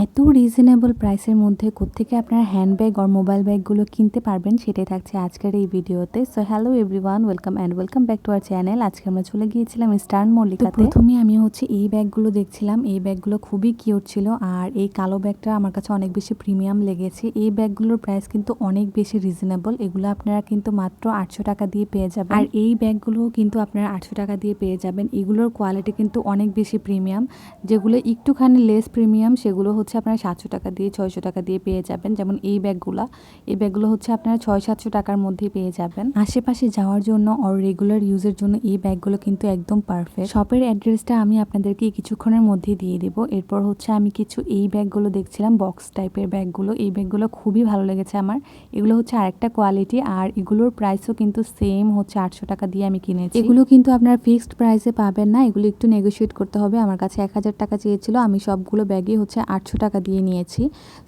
এত রিজনেবল প্রাইসের মধ্যে কোত্থেকে আপনার হ্যান্ডব্যাগ আর মোবাইল ব্যাগগুলো কিনতে পারবেন সেটাই থাকছে আজকের এই ভিডিওতে। So hello everyone welcome and welcome back to our channel আজকে আমরা চলে গিয়েছিলাম স্টার্ন মল্লিকাতে। প্রথমে আমি হচ্ছে এই ব্যাগগুলো দেখছিলাম। এই ব্যাগগুলো খুবই কিউট ছিল আর এই কালো ব্যাগটা আমার কাছে অনেক বেশি প্রিমিয়াম লেগেছে। এই ব্যাগগুলোর প্রাইস কিন্তু অনেক বেশি রিজনেবল এগুলো আপনারা কিন্তু মাত্র আটশো টাকা দিয়ে পেয়ে যাবেন। আর এই ব্যাগগুলোও কিন্তু আপনারা আটশো টাকা দিয়ে পেয়ে যাবেন। এগুলোর কোয়ালিটি কিন্তু অনেক বেশি প্রিমিয়াম যেগুলো একটুখানি লেস প্রিমিয়াম সেগুলো হচ্ছে আপনারা সাতশো টাকা দিয়ে, ছয়শো টাকা দিয়ে পেয়ে যাবেন। যেমন এই ব্যাগগুলো এই ব্যাগগুলো হচ্ছে আপনারা ছয় সাতশো টাকার মধ্যেই পেয়ে যাবেন। আশেপাশে যাওয়ার জন্য অর রেগুলার ইউজের জন্য এই ব্যাগগুলো কিন্তু একদম পারফেক্ট শপের অ্যাড্রেসটা আমি আপনাদেরকে কিছুক্ষণের মধ্যেই দিয়ে দেবো। এরপর হচ্ছে আমি কিছু এই ব্যাগগুলো দেখছিলাম বক্স টাইপের ব্যাগগুলো। এই ব্যাগগুলো খুবই ভালো লেগেছে আমার। এগুলো হচ্ছে আরেকটা কোয়ালিটি আর এগুলোর প্রাইসও কিন্তু সেম হচ্ছে আটশো টাকা দিয়ে আমি কিনেছি। এগুলো কিন্তু আপনার ফিক্সড প্রাইসে পাবেন না। এগুলো একটু নেগোশিয়েট করতে হবে। আমার কাছে এক হাজার টাকা চেয়েছিল। আমি সবগুলো ব্যাগই হচ্ছে আটশো টাকা দিয়ে নিয়েছি।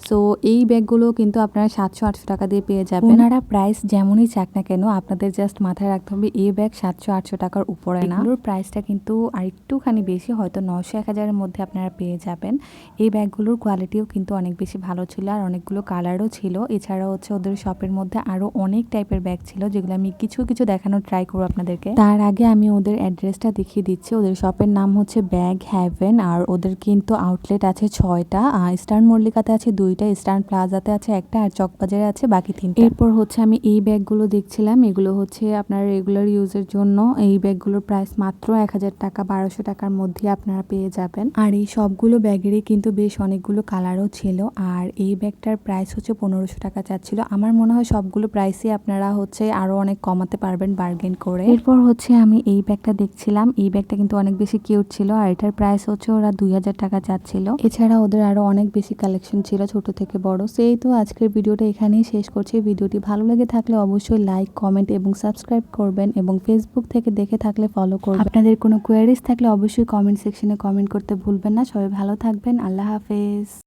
সো এই ব্যাগগুলো কিন্তু আপনারা সাতশো আটশো টাকা দিয়ে পেয়ে যাবেন। ওনারা প্রাইস যেমনই চাক না কেন আপনাদের জাস্ট মাথায় রাখতে হবে এই ব্যাগ সাতশো আটশো টাকার উপরে না। এগুলোর প্রাইসটা কিন্তু আর একটুখানি বেশি হয়তো নশো এক হাজারের মধ্যে আপনারা পেয়ে যাবেন। এই ব্যাগগুলোর কোয়ালিটিও কিন্তু অনেক বেশি ভালো ছিল আর অনেকগুলো কালারও ছিল। এছাড়াও হচ্ছে ওদের শপের মধ্যে আরও অনেক টাইপের ব্যাগ ছিল যেগুলো আমি কিছু কিছু দেখানোর ট্রাই করব আপনাদেরকে। তার আগে আমি ওদের অ্যাড্রেসটা দেখিয়ে দিচ্ছি। ওদের শপের নাম হচ্ছে ব্যাগ হ্যাভেন আর ওদের কিন্তু আউটলেট আছে ছয়টা। ইস্টার্ন মল্লিকাতে আছে দুইটা ইস্টার্ন প্লাজাতে আছে একটা আর চকবাজারে আছে বাকি তিনটা। এরপর হচ্ছে আমি এই ব্যাগগুলো দেখছিলাম, এগুলো হচ্ছে আপনার রেগুলার ইউজের জন্য। এই ব্যাগগুলোর প্রাইস মাত্র এক হাজার টাকা, বারোশো টাকার মধ্যে আপনারা পেয়ে যাবেন। আর এই সবগুলো ব্যাগেরই কিন্তু বেশ অনেকগুলো কালারও ছিল। আর এই ব্যাগটার প্রাইস হচ্ছে পনেরোশো টাকা চাচ্ছিল। আমার মনে হয় সবগুলো প্রাইসই আপনারা হচ্ছে আরও অনেক কমাতে পারবেন বার্গেন করে। এরপর হচ্ছে আমি এই ব্যাগটা দেখছিলাম। এই ব্যাগটা কিন্তু অনেক বেশি কিউট ছিল। আর এটার প্রাইস হচ্ছে ওরা দুই হাজার টাকা চাচ্ছিল। এছাড়া ওদের আরও অনেক বেশি কালেকশন ছিল ছোট থেকে বড়। সেই তো আজকের ভিডিওটা এখানেই শেষ করছি। ভিডিওটি ভালো লেগে থাকলে অবশ্যই লাইক কমেন্ট এবং সাবস্ক্রাইব করবেন এবং ফেসবুক থেকে দেখে থাকলে ফলো করবেন। আপনাদের কোনো কোয়ারিজ থাকলে অবশ্যই কমেন্ট সেকশনে কমেন্ট করতে ভুলবেন না। সবাই ভালো থাকবেন। আল্লাহ হাফেজ।